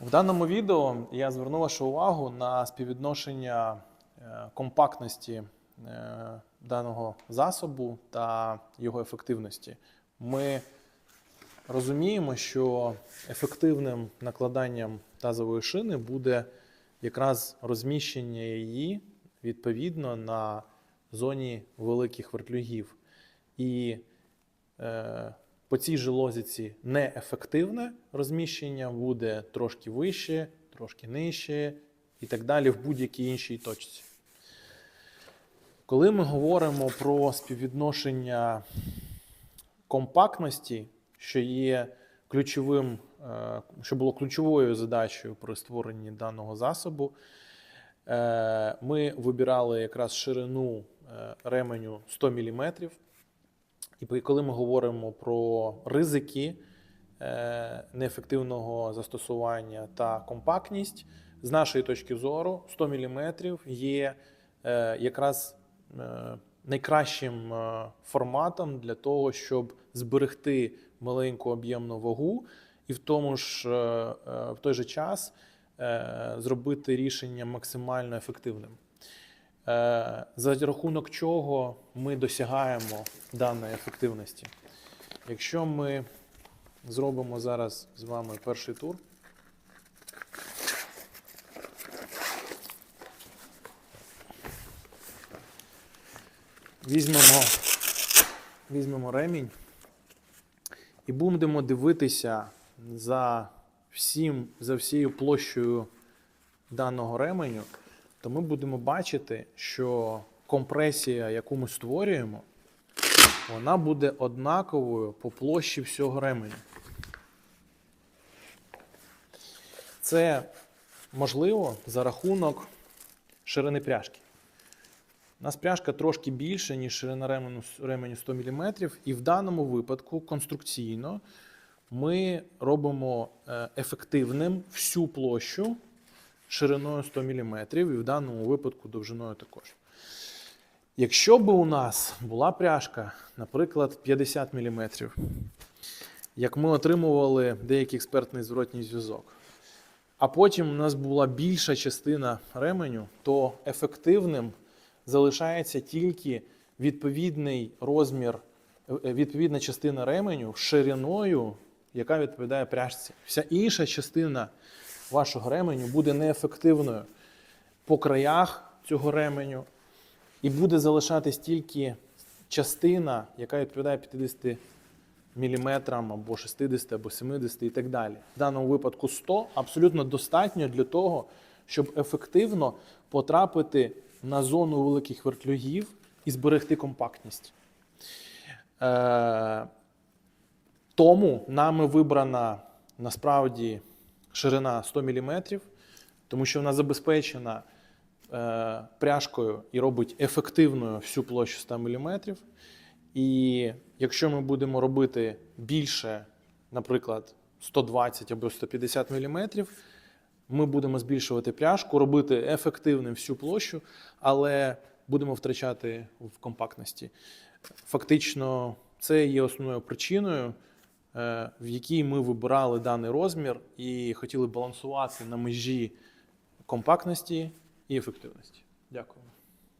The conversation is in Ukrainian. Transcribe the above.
В даному відео я зверну вашу увагу на співвідношення е, компактності е, даного засобу та його ефективності. Ми розуміємо, що ефективним накладанням тазової шини буде якраз розміщення її відповідно на зоні великих вертлюгів. І е, по цій же лозіці неефективне розміщення буде трошки вище, трошки нижче і так далі в будь-якій іншій точці. Коли ми говоримо про співвідношення компактності, що є ключовим, е, що було ключовою задачею при створенні даного засобу, е, ми вибирали якраз ширину е, ременю 100 мм. І коли ми говоримо про ризики е, неефективного застосування та компактність, з нашої точки зору, 100 мм є е, якраз е, найкращим форматом для того, щоб зберегти маленьку об'ємну вагу, і в тому ж в той же час зробити рішення максимально ефективним. Е, За рахунок чого ми досягаємо даної ефективності. Якщо ми зробимо зараз з вами перший тур. Візьмемо, візьмемо ремінь і будемо дивитися за всім, за всією площею даного ременю, то ми будемо бачити, що компресія, яку ми створюємо, вона буде однаковою по площі всього ременю. Це можливо за рахунок ширини пряжки. У нас пряжка трошки більше, ніж ширина ременю 100 мм, і в даному випадку конструкційно ми робимо е, ефективним всю площу шириною 100 мм, і в даному випадку довжиною також. Якщо б у нас була пряжка, наприклад, 50 мм, як ми отримували деякий експертний зворотній зв'язок, а потім у нас була більша частина ременю, то ефективним залишається тільки відповідний розмір, е, відповідна частина ременю шириною, яка відповідає пряжці. Вся інша частина вашого ременю буде неефективною по краях цього ременю, і буде залишатись тільки частина, яка відповідає 50 міліметрам або 60, або 70 і так далі. В даному випадку 100 абсолютно достатньо для того, щоб ефективно потрапити на зону великих вертлюгів і зберегти компактність. Е, тому нами вибрана насправді ширина 100 мм, тому що вона забезпечена е, пряжкою і робить ефективною всю площу 100 мм. І якщо ми будемо робити більше, наприклад, 120 або 150 мм, ми будемо збільшувати пряжку, робити ефективним всю площу, але будемо втрачати в компактності. Фактично, це є основною причиною, в якій ми вибирали даний розмір і хотіли балансувати на межі компактності і ефективності. Дякую.